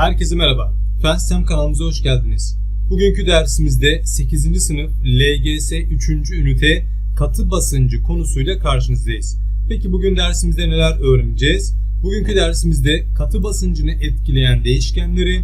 Herkese merhaba. Fen Sistem kanalımıza hoş geldiniz. Bugünkü dersimizde 8. sınıf LGS 3. ünite katı basıncı konusuyla karşınızdayız. Peki bugün dersimizde neler öğreneceğiz? Bugünkü dersimizde katı basıncını etkileyen değişkenleri,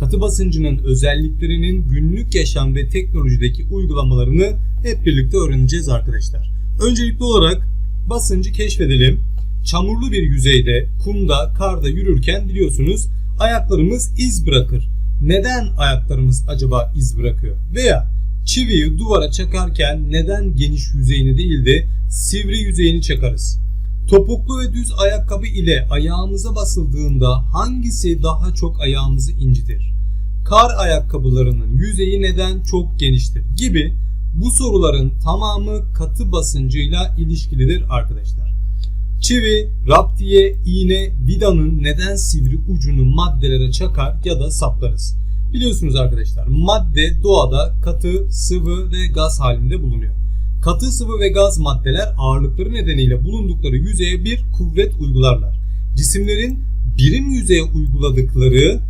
katı basıncının özelliklerinin günlük yaşam ve teknolojideki uygulamalarını hep birlikte öğreneceğiz arkadaşlar. Öncelikli olarak basıncı keşfedelim. Çamurlu bir yüzeyde, kumda, karda yürürken biliyorsunuz ayaklarımız iz bırakır. Neden ayaklarımız acaba iz bırakıyor? Veya çiviyi duvara çakarken neden geniş yüzeyini değil de sivri yüzeyini çakarız? Topuklu ve düz ayakkabı ile ayağımıza basıldığında hangisi daha çok ayağımızı incitir? Kar ayakkabılarının yüzeyi neden çok geniştir? Gibi bu soruların tamamı katı basıncıyla ilişkilidir arkadaşlar. Çivi, raptiye, iğne, vidanın neden sivri ucunu maddelere çakar ya da saplarız? Biliyorsunuz arkadaşlar madde doğada katı, sıvı ve gaz halinde bulunuyor. Katı, sıvı ve gaz maddeler ağırlıkları nedeniyle bulundukları yüzeye bir kuvvet uygularlar. Cisimlerin birim yüzeye uyguladıkları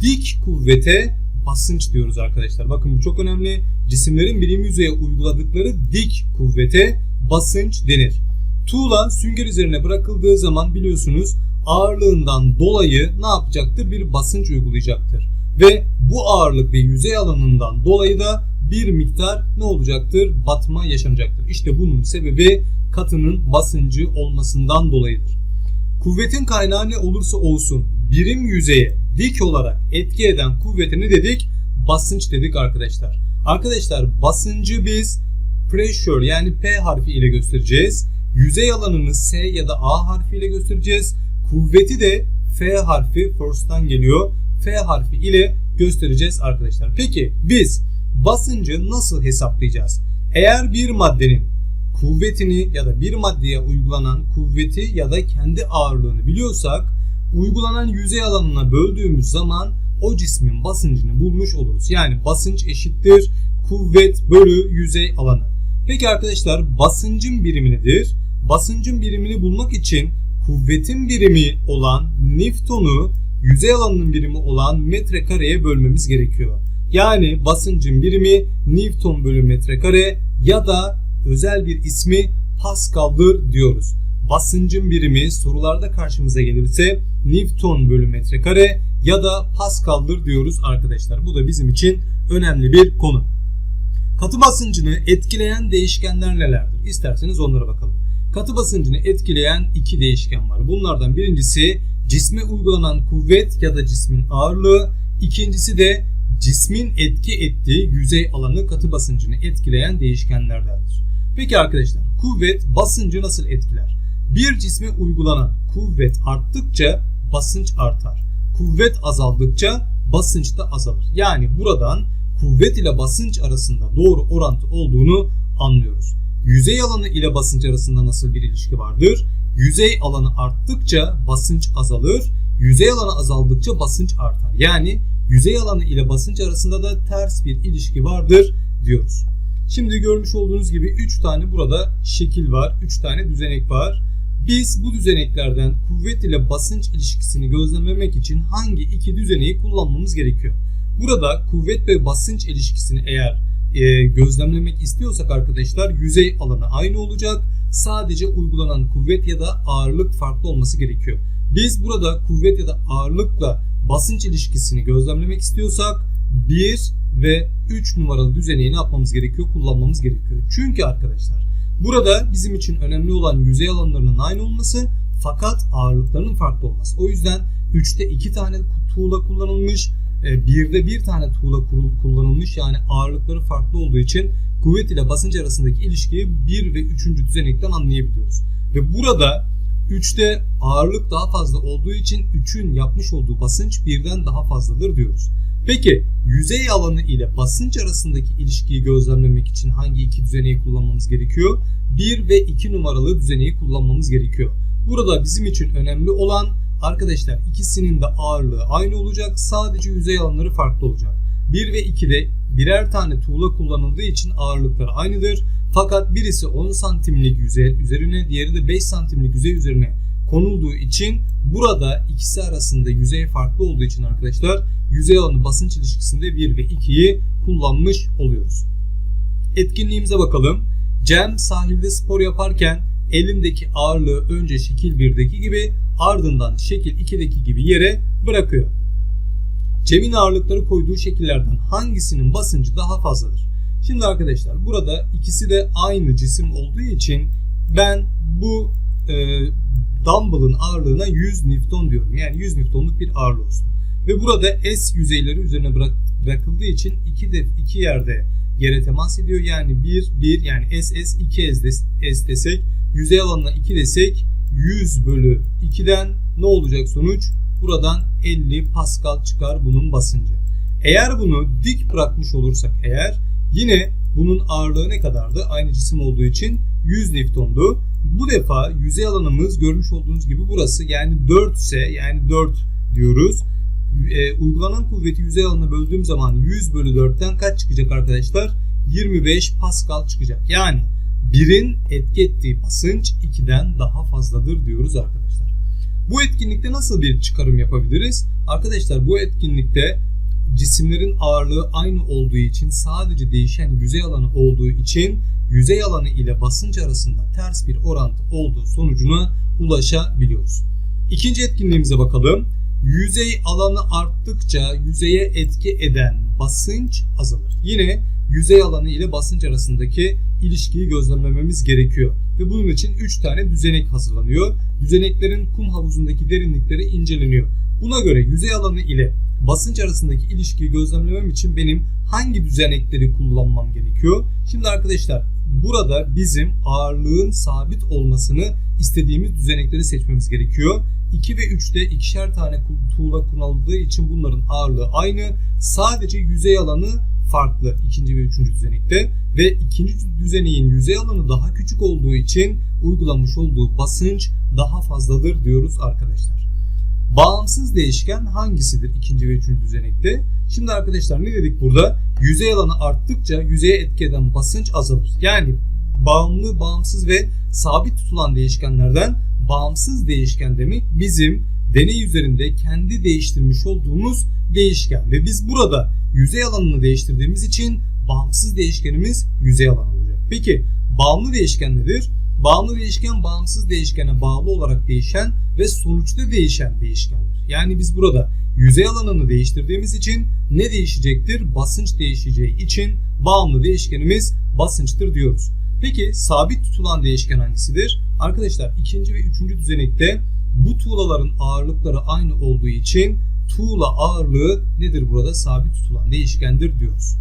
dik kuvvete basınç diyoruz arkadaşlar. Bakın bu çok önemli. Cisimlerin birim yüzeye uyguladıkları dik kuvvete basınç denir. Tuğla sünger üzerine bırakıldığı zaman biliyorsunuz ağırlığından dolayı ne yapacaktır? Bir basınç uygulayacaktır. Ve bu ağırlık ve yüzey alanından dolayı da bir miktar ne olacaktır? Batma yaşanacaktır. İşte bunun sebebi katının basıncı olmasından dolayıdır. Kuvvetin kaynağı ne olursa olsun birim yüzeye dik olarak etki eden kuvvetini dedik? Basınç dedik arkadaşlar. Arkadaşlar basıncı biz pressure yani P harfi ile göstereceğiz. Yüzey alanını S ya da A harfi ile göstereceğiz. Kuvveti de F harfi force'tan geliyor. F harfi ile göstereceğiz arkadaşlar. Peki biz basıncı nasıl hesaplayacağız? Eğer bir maddenin kuvvetini ya da bir maddeye uygulanan kuvveti ya da kendi ağırlığını biliyorsak uygulanan yüzey alanına böldüğümüz zaman o cismin basıncını bulmuş oluruz. Yani basınç eşittir kuvvet bölü yüzey alanı. Peki arkadaşlar basıncın birimi nedir? Basıncın birimini bulmak için kuvvetin birimi olan Newton'u yüzey alanının birimi olan metrekareye bölmemiz gerekiyor. Yani basıncın birimi Newton bölü metrekare ya da özel bir ismi Pascal'dır diyoruz. Basıncın birimi sorularda karşımıza gelirse Newton bölü metrekare ya da Pascal'dır diyoruz arkadaşlar. Bu da bizim için önemli bir konu. Katı basıncını etkileyen değişkenler nelerdir? İsterseniz onlara bakalım. Katı basıncını etkileyen iki değişken var. Bunlardan birincisi cisme uygulanan kuvvet ya da cismin ağırlığı. İkincisi de cismin etki ettiği yüzey alanı katı basıncını etkileyen değişkenlerdendir. Peki arkadaşlar kuvvet basıncı nasıl etkiler? Bir cisme uygulanan kuvvet arttıkça basınç artar. Kuvvet azaldıkça basınç da azalır. Yani buradan kuvvet ile basınç arasında doğru orantı olduğunu anlıyoruz. Yüzey alanı ile basınç arasında nasıl bir ilişki vardır? Yüzey alanı arttıkça basınç azalır, yüzey alanı azaldıkça basınç artar. Yani yüzey alanı ile basınç arasında da ters bir ilişki vardır diyoruz. Şimdi görmüş olduğunuz gibi 3 tane burada şekil var, 3 tane düzenek var. Biz bu düzeneklerden kuvvet ile basınç ilişkisini gözlemlemek için hangi iki düzeneği kullanmamız gerekiyor? Burada kuvvet ve basınç ilişkisini eğer e, gözlemlemek istiyorsak arkadaşlar yüzey alanı aynı olacak. Sadece uygulanan kuvvet ya da ağırlık farklı olması gerekiyor. Biz burada kuvvet ya da ağırlıkla basınç ilişkisini gözlemlemek istiyorsak 1 ve 3 numaralı düzeneği ne yapmamız gerekiyor? Kullanmamız gerekiyor. Çünkü arkadaşlar burada bizim için önemli olan yüzey alanlarının aynı olması fakat ağırlıklarının farklı olması. O yüzden 3'te 2 tane tuğla kullanılmış, birde bir tane tuğla kullanılmış yani ağırlıkları farklı olduğu için kuvvet ile basınç arasındaki ilişkiyi 1 ve 3. düzenekten anlayabiliyoruz. Ve burada 3'te ağırlık daha fazla olduğu için 3'ün yapmış olduğu basınç birden daha fazladır diyoruz. Peki yüzey alanı ile basınç arasındaki ilişkiyi gözlemlemek için hangi iki düzeneyi kullanmamız gerekiyor? 1 ve 2 numaralı düzeneyi kullanmamız gerekiyor. Burada bizim için önemli olan arkadaşlar ikisinin de ağırlığı aynı olacak. Sadece yüzey alanları farklı olacak. 1 ve 2'de birer tane tuğla kullanıldığı için ağırlıkları aynıdır. Fakat birisi 10 santimlik yüzey üzerine diğeri de 5 santimlik yüzey üzerine konulduğu için Burada ikisi arasında yüzey farklı olduğu için arkadaşlar yüzey alanı basınç ilişkisinde 1 ve 2'yi kullanmış oluyoruz. Etkinliğimize bakalım. Cem sahilde spor yaparken elindeki ağırlığı önce şekil 1'deki gibi ardından şekil 2'deki gibi yere bırakıyor. Cem'in ağırlıkları koyduğu şekillerden hangisinin basıncı daha fazladır? Şimdi arkadaşlar burada ikisi de aynı cisim olduğu için ben bu e, dumbbell'ın ağırlığına 100 Newton diyorum. Yani 100 Newton'luk bir ağırlığı olsun. Ve burada S yüzeyleri üzerine bırak, bırakıldığı için iki de iki yerde yere temas ediyor. Yani 1 1 yani S S 2 S, S desek yüzey alanına 2 desek 100 bölü 2'den ne olacak sonuç? Buradan 50 Pascal çıkar bunun basıncı. Eğer bunu dik bırakmış olursak eğer yine bunun ağırlığı ne kadardı? Aynı cisim olduğu için 100 Newton'du. Bu defa yüzey alanımız görmüş olduğunuz gibi burası yani 4 ise yani 4 diyoruz. E, uygulanan kuvveti yüzey alanına böldüğüm zaman 100 bölü 4'ten kaç çıkacak arkadaşlar? 25 Pascal çıkacak. Yani 1'in etki ettiği basınç 2'den daha fazladır diyoruz arkadaşlar. Bu etkinlikte nasıl bir çıkarım yapabiliriz? Arkadaşlar bu etkinlikte cisimlerin ağırlığı aynı olduğu için sadece değişen yüzey alanı olduğu için yüzey alanı ile basınç arasında ters bir orantı olduğu sonucuna ulaşabiliyoruz. İkinci etkinliğimize bakalım. Yüzey alanı arttıkça yüzeye etki eden basınç azalır. Yine yüzey alanı ile basınç arasındaki ilişkiyi gözlemlememiz gerekiyor. Ve bunun için 3 tane düzenek hazırlanıyor. Düzeneklerin kum havuzundaki derinlikleri inceleniyor. Buna göre yüzey alanı ile basınç arasındaki ilişkiyi gözlemlemem için benim hangi düzenekleri kullanmam gerekiyor? Şimdi arkadaşlar burada bizim ağırlığın sabit olmasını istediğimiz düzenekleri seçmemiz gerekiyor. 2 ve 3'te ikişer tane tuğla kullanıldığı için bunların ağırlığı aynı. Sadece yüzey alanı farklı ikinci ve üçüncü düzenekte ve ikinci düzeneğin yüzey alanı daha küçük olduğu için uygulamış olduğu basınç daha fazladır diyoruz arkadaşlar. Bağımsız değişken hangisidir ikinci ve üçüncü düzenekte? Şimdi arkadaşlar ne dedik burada? Yüzey alanı arttıkça yüzeye etki eden basınç azalır. Yani bağımlı, bağımsız ve sabit tutulan değişkenlerden bağımsız değişken demek bizim deney üzerinde kendi değiştirmiş olduğumuz değişken ve biz burada yüzey alanını değiştirdiğimiz için bağımsız değişkenimiz yüzey alanı olacak. Peki bağımlı değişken nedir? Bağımlı değişken bağımsız değişkene bağlı olarak değişen ve sonuçta değişen değişkendir. Yani biz burada yüzey alanını değiştirdiğimiz için ne değişecektir? Basınç değişeceği için bağımlı değişkenimiz basınçtır diyoruz. Peki sabit tutulan değişken hangisidir? Arkadaşlar ikinci ve üçüncü düzenekte bu tuğlaların ağırlıkları aynı olduğu için tuğla ağırlığı nedir burada? Sabit tutulan değişkendir diyoruz.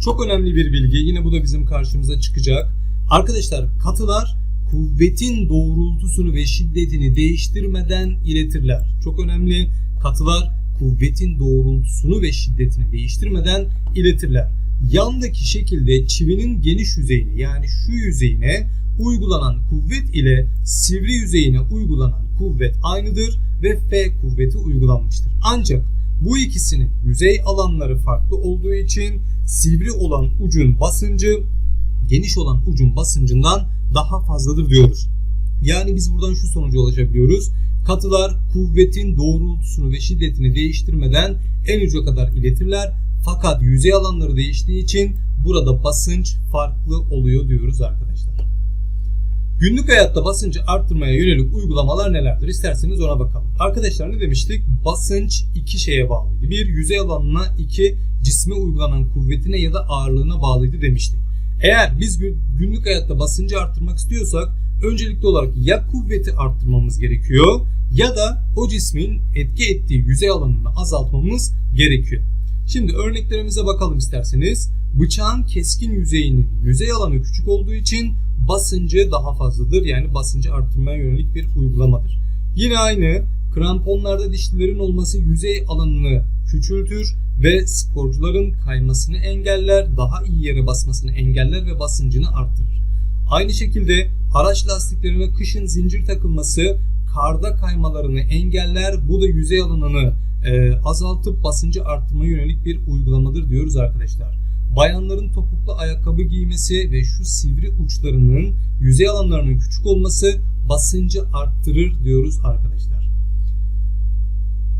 Çok önemli bir bilgi. Yine bu da bizim karşımıza çıkacak. Arkadaşlar katılar kuvvetin doğrultusunu ve şiddetini değiştirmeden iletirler. Çok önemli. Katılar kuvvetin doğrultusunu ve şiddetini değiştirmeden iletirler. Yandaki şekilde çivinin geniş yüzeyine yani şu yüzeyine uygulanan kuvvet ile sivri yüzeyine uygulanan kuvvet aynıdır ve F kuvveti uygulanmıştır. Ancak bu ikisinin yüzey alanları farklı olduğu için sivri olan ucun basıncı geniş olan ucun basıncından daha fazladır diyoruz. Yani biz buradan şu sonuca ulaşabiliyoruz. Katılar kuvvetin doğrultusunu ve şiddetini değiştirmeden en uca kadar iletirler. Fakat yüzey alanları değiştiği için burada basınç farklı oluyor diyoruz arkadaşlar. Günlük hayatta basıncı arttırmaya yönelik uygulamalar nelerdir? İsterseniz ona bakalım. Arkadaşlar ne demiştik? Basınç iki şeye bağlıydı. Bir yüzey alanına, iki cisme uygulanan kuvvetine ya da ağırlığına bağlıydı demiştik. Eğer biz günlük hayatta basıncı arttırmak istiyorsak öncelikli olarak ya kuvveti arttırmamız gerekiyor ya da o cismin etki ettiği yüzey alanını azaltmamız gerekiyor. Şimdi örneklerimize bakalım isterseniz. Bıçağın keskin yüzeyinin yüzey alanı küçük olduğu için basıncı daha fazladır. Yani basıncı arttırmaya yönelik bir uygulamadır. Yine aynı kramponlarda dişlilerin olması yüzey alanını küçültür ve sporcuların kaymasını engeller, daha iyi yere basmasını engeller ve basıncını arttırır. Aynı şekilde araç lastiklerine kışın zincir takılması karda kaymalarını engeller. Bu da yüzey alanını e, azaltıp basıncı arttırmaya yönelik bir uygulamadır diyoruz arkadaşlar. Bayanların topuklu ayakkabı giymesi ve şu sivri uçlarının yüzey alanlarının küçük olması basıncı arttırır diyoruz arkadaşlar.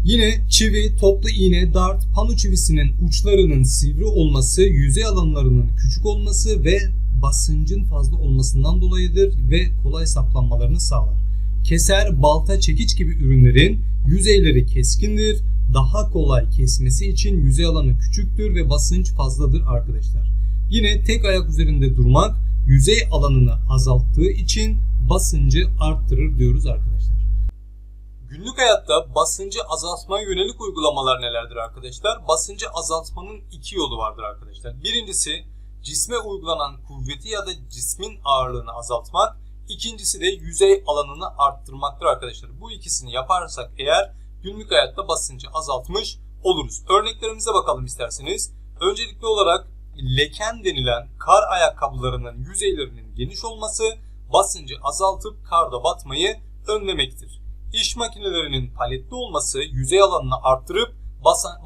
Yine çivi, toplu iğne, dart, pano çivisinin uçlarının sivri olması, yüzey alanlarının küçük olması ve basıncın fazla olmasından dolayıdır ve kolay saplanmalarını sağlar. Keser, balta, çekiç gibi ürünlerin yüzeyleri keskindir. Daha kolay kesmesi için yüzey alanı küçüktür ve basınç fazladır arkadaşlar. Yine tek ayak üzerinde durmak yüzey alanını azalttığı için basıncı arttırır diyoruz arkadaşlar. Günlük hayatta basıncı azaltmaya yönelik uygulamalar nelerdir arkadaşlar? Basıncı azaltmanın iki yolu vardır arkadaşlar. Birincisi cisme uygulanan kuvveti ya da cismin ağırlığını azaltmak. İkincisi de yüzey alanını arttırmaktır arkadaşlar. Bu ikisini yaparsak eğer günlük hayatta basıncı azaltmış oluruz. Örneklerimize bakalım isterseniz. Öncelikli olarak leken denilen kar ayakkabılarının yüzeylerinin geniş olması basıncı azaltıp karda batmayı önlemektir. İş makinelerinin paletli olması yüzey alanını arttırıp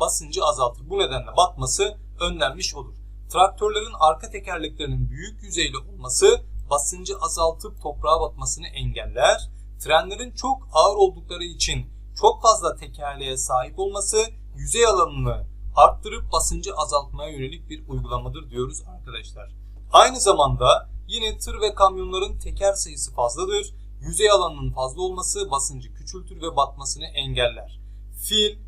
basıncı azaltır. Bu nedenle batması önlenmiş olur. Traktörlerin arka tekerleklerinin büyük yüzeyli olması basıncı azaltıp toprağa batmasını engeller. Trenlerin çok ağır oldukları için çok fazla tekerleğe sahip olması yüzey alanını arttırıp basıncı azaltmaya yönelik bir uygulamadır diyoruz arkadaşlar. Aynı zamanda yine tır ve kamyonların teker sayısı fazladır. Yüzey alanının fazla olması basıncı küçültür ve batmasını engeller. Fil,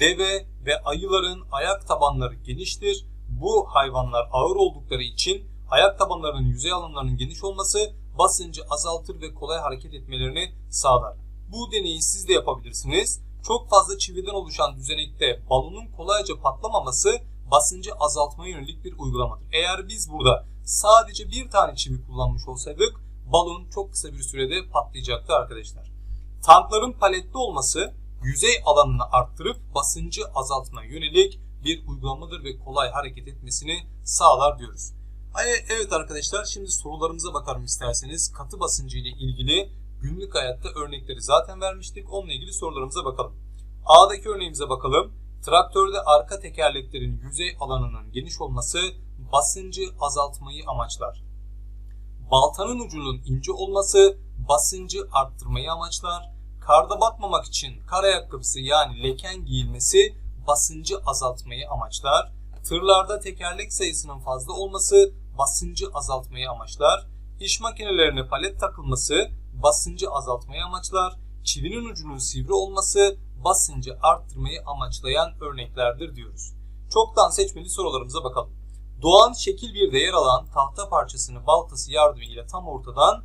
deve ve ayıların ayak tabanları geniştir. Bu hayvanlar ağır oldukları için ayak tabanlarının yüzey alanlarının geniş olması basıncı azaltır ve kolay hareket etmelerini sağlar. Bu deneyi siz de yapabilirsiniz. Çok fazla çividen oluşan düzenekte balonun kolayca patlamaması basıncı azaltmaya yönelik bir uygulamadır. Eğer biz burada sadece bir tane çivi kullanmış olsaydık balon çok kısa bir sürede patlayacaktı arkadaşlar. Tankların paletli olması yüzey alanını arttırıp basıncı azaltmaya yönelik bir uygulamadır ve kolay hareket etmesini sağlar diyoruz. Evet arkadaşlar şimdi sorularımıza bakalım isterseniz. Katı basıncı ile ilgili günlük hayatta örnekleri zaten vermiştik. Onunla ilgili sorularımıza bakalım. A'daki örneğimize bakalım. Traktörde arka tekerleklerin yüzey alanının geniş olması basıncı azaltmayı amaçlar. Baltanın ucunun ince olması basıncı arttırmayı amaçlar. Karda batmamak için kar ayakkabısı yani leken giyilmesi basıncı azaltmayı amaçlar. Tırlarda tekerlek sayısının fazla olması basıncı azaltmayı amaçlar. İş makinelerine palet takılması basıncı azaltmayı amaçlar. Çivinin ucunun sivri olması basıncı arttırmayı amaçlayan örneklerdir diyoruz. Çoktan seçmeli sorularımıza bakalım. Doğan şekil bir yer alan tahta parçasını baltası yardımıyla tam ortadan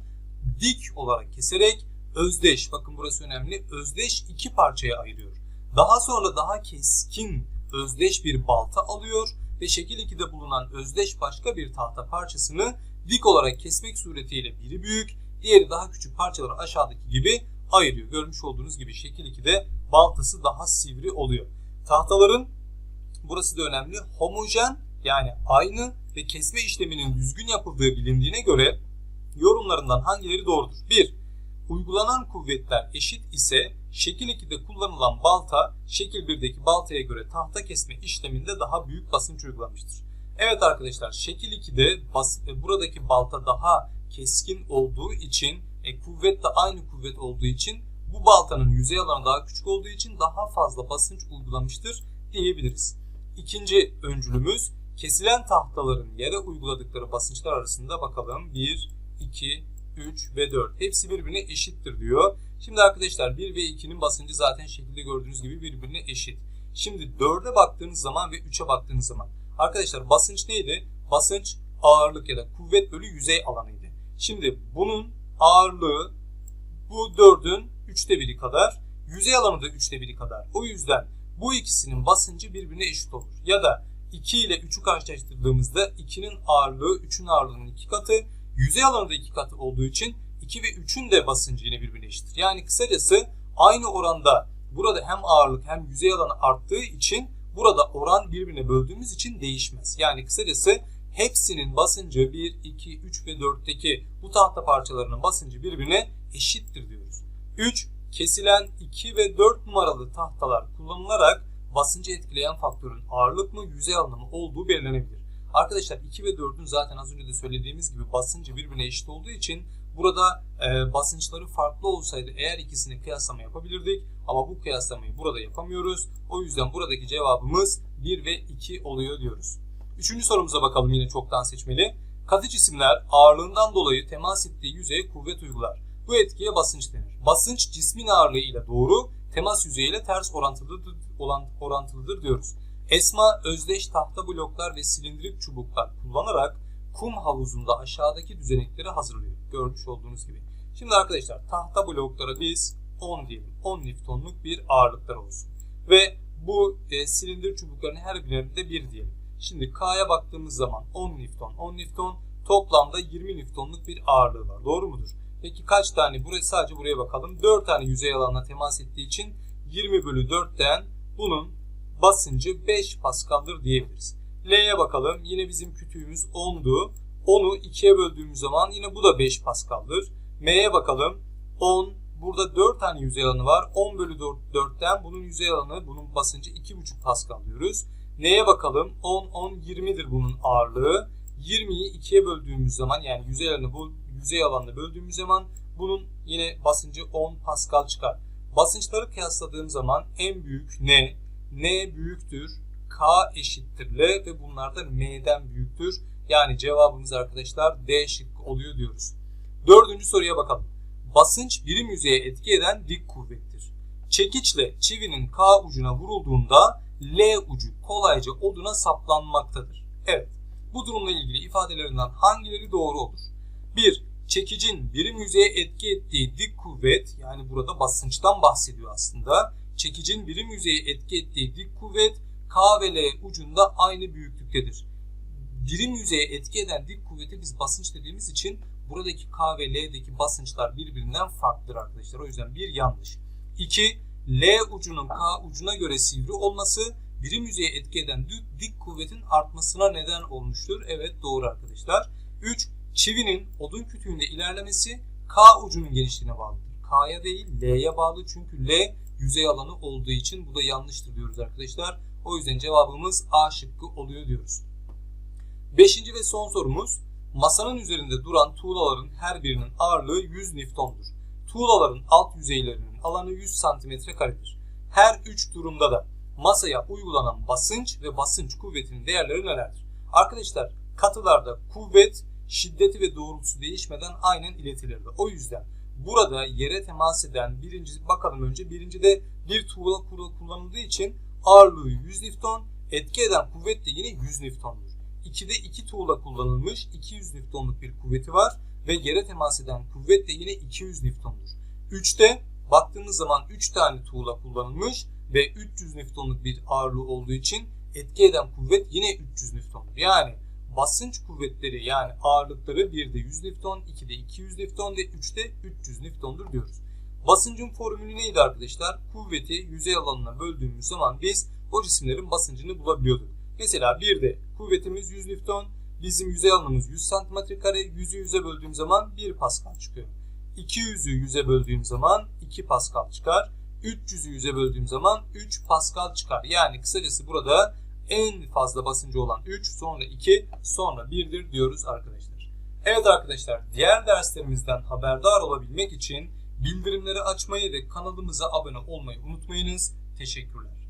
dik olarak keserek özdeş, bakın burası önemli, özdeş iki parçaya ayırıyor. Daha sonra daha keskin özdeş bir balta alıyor ve şekil 2'de bulunan özdeş başka bir tahta parçasını dik olarak kesmek suretiyle biri büyük, diğeri daha küçük parçaları aşağıdaki gibi ayırıyor. Görmüş olduğunuz gibi şekil 2'de baltası daha sivri oluyor. Tahtaların burası da önemli homojen yani aynı ve kesme işleminin düzgün yapıldığı bilindiğine göre yorumlarından hangileri doğrudur? 1. Uygulanan kuvvetler eşit ise şekil 2'de kullanılan balta şekil 1'deki baltaya göre tahta kesme işleminde daha büyük basınç uygulamıştır. Evet arkadaşlar şekil 2'de bas, buradaki balta daha keskin olduğu için e, kuvvet de aynı kuvvet olduğu için bu baltanın yüzey alanı daha küçük olduğu için daha fazla basınç uygulamıştır diyebiliriz. İkinci öncülümüz kesilen tahtaların yere uyguladıkları basınçlar arasında bakalım 1, 2, 3 ve 4. Hepsi birbirine eşittir diyor. Şimdi arkadaşlar 1 ve 2'nin basıncı zaten şekilde gördüğünüz gibi birbirine eşit. Şimdi 4'e baktığınız zaman ve 3'e baktığınız zaman. Arkadaşlar basınç neydi? Basınç ağırlık ya da kuvvet bölü yüzey alanıydı. Şimdi bunun ağırlığı bu 4'ün 3'te biri kadar. Yüzey alanı da 3'te biri kadar. O yüzden bu ikisinin basıncı birbirine eşit olur. Ya da 2 ile 3'ü karşılaştırdığımızda 2'nin ağırlığı 3'ün ağırlığının 2 katı. Yüzey alanı da 2 katı olduğu için 2 ve 3'ün de basıncı yine birbirine eşittir. Yani kısacası aynı oranda burada hem ağırlık hem yüzey alanı arttığı için burada oran birbirine böldüğümüz için değişmez. Yani kısacası hepsinin basıncı 1, 2, 3 ve 4'teki bu tahta parçalarının basıncı birbirine eşittir diyoruz. 3. Kesilen 2 ve 4 numaralı tahtalar kullanılarak basıncı etkileyen faktörün ağırlık mı yüzey alanı mı olduğu belirlenebilir. Arkadaşlar 2 ve 4'ün zaten az önce de söylediğimiz gibi basıncı birbirine eşit olduğu için Burada e, basınçları farklı olsaydı eğer ikisini kıyaslama yapabilirdik. Ama bu kıyaslamayı burada yapamıyoruz. O yüzden buradaki cevabımız 1 ve 2 oluyor diyoruz. Üçüncü sorumuza bakalım yine çoktan seçmeli. Katı cisimler ağırlığından dolayı temas ettiği yüzeye kuvvet uygular. Bu etkiye basınç denir. Basınç cismin ağırlığı ile doğru, temas yüzeyiyle ters orantılıdır, orantılıdır diyoruz. Esma özdeş tahta bloklar ve silindirik çubuklar kullanarak kum havuzunda aşağıdaki düzenekleri hazırlıyor. Görmüş olduğunuz gibi. Şimdi arkadaşlar tahta bloklara biz 10 diyelim. 10 Newton'luk bir ağırlıklar olsun. Ve bu e, silindir çubukların her birinde 1 diyelim. Şimdi K'ya baktığımız zaman 10 Newton, 10 Newton toplamda 20 Newton'luk bir ağırlığı var. Doğru mudur? Peki kaç tane? Buraya sadece buraya bakalım. 4 tane yüzey alanına temas ettiği için 20 bölü 4'ten bunun basıncı 5 Pascal'dır diyebiliriz. L'ye bakalım. Yine bizim kütüğümüz 10'du. 10'u 2'ye böldüğümüz zaman yine bu da 5 Pascal'dır. M'ye bakalım. 10. Burada 4 tane yüzey alanı var. 10 bölü 4, 4'ten bunun yüzey alanı, bunun basıncı 2,5 Pascal diyoruz. Neye bakalım? 10, 10, 20'dir bunun ağırlığı. 20'yi 2'ye böldüğümüz zaman yani yüzey alanı bu yüzey alanına böldüğümüz zaman bunun yine basıncı 10 Pascal çıkar. Basınçları kıyasladığım zaman en büyük N, N büyüktür, K eşittir L ve bunlar da M'den büyüktür. Yani cevabımız arkadaşlar D şıkkı oluyor diyoruz. Dördüncü soruya bakalım. Basınç birim yüzeye etki eden dik kuvvettir. Çekiçle çivinin K ucuna vurulduğunda L ucu kolayca oduna saplanmaktadır. Evet, bu durumla ilgili ifadelerinden hangileri doğru olur? 1. Çekicin birim yüzeye etki ettiği dik kuvvet, yani burada basınçtan bahsediyor aslında. Çekicin birim yüzeye etki ettiği dik kuvvet K ve L ucunda aynı büyüklüktedir. Birim yüzeye etki eden dik kuvveti biz basınç dediğimiz için buradaki K ve L'deki basınçlar birbirinden farklıdır arkadaşlar. O yüzden bir yanlış. 2. L ucunun K ucuna göre sivri olması birim yüzeye etki eden dik kuvvetin artmasına neden olmuştur. Evet doğru arkadaşlar. 3. Çivinin odun kütüğünde ilerlemesi K ucunun genişliğine bağlıdır. K'ya değil L'ye bağlı çünkü L yüzey alanı olduğu için bu da yanlıştır diyoruz arkadaşlar. O yüzden cevabımız A şıkkı oluyor diyoruz. Beşinci ve son sorumuz. Masanın üzerinde duran tuğlaların her birinin ağırlığı 100 Newton'dur. Tuğlaların alt yüzeylerinin alanı 100 cm karedir. Her üç durumda da masaya uygulanan basınç ve basınç kuvvetinin değerleri nelerdir? Arkadaşlar katılarda kuvvet, şiddeti ve doğrultusu değişmeden aynen iletilirdi. O yüzden burada yere temas eden birinci bakalım önce birinci de bir tuğla kullanıldığı için ağırlığı 100 Newton, etki eden kuvvet de yine 100 Newton'dur. 2'de 2 tuğla kullanılmış, 200 Newton'luk bir kuvveti var ve yere temas eden kuvvet de yine 200 Newton'dur. 3'te baktığımız zaman 3 tane tuğla kullanılmış ve 300 Newton'luk bir ağırlığı olduğu için etki eden kuvvet yine 300 Newton'dur. Yani basınç kuvvetleri yani ağırlıkları 1'de 100 Newton, 2'de 200 Newton ve 3'te 300 Newton'dur diyoruz. Basıncın formülü neydi arkadaşlar? Kuvveti yüzey alanına böldüğümüz zaman biz o cisimlerin basıncını bulabiliyorduk. Mesela 1'de kuvvetimiz 100 Newton, bizim yüzey alanımız 100 cm kare, 100'ü 100'e böldüğüm zaman 1 Pascal çıkıyor. 200'ü 100'e böldüğüm zaman 2 Pascal çıkar. 300'ü 100'e böldüğüm zaman 3 Pascal çıkar. Yani kısacası burada en fazla basıncı olan 3, sonra 2, sonra 1'dir diyoruz arkadaşlar. Evet arkadaşlar, diğer derslerimizden haberdar olabilmek için bildirimleri açmayı ve kanalımıza abone olmayı unutmayınız. Teşekkürler.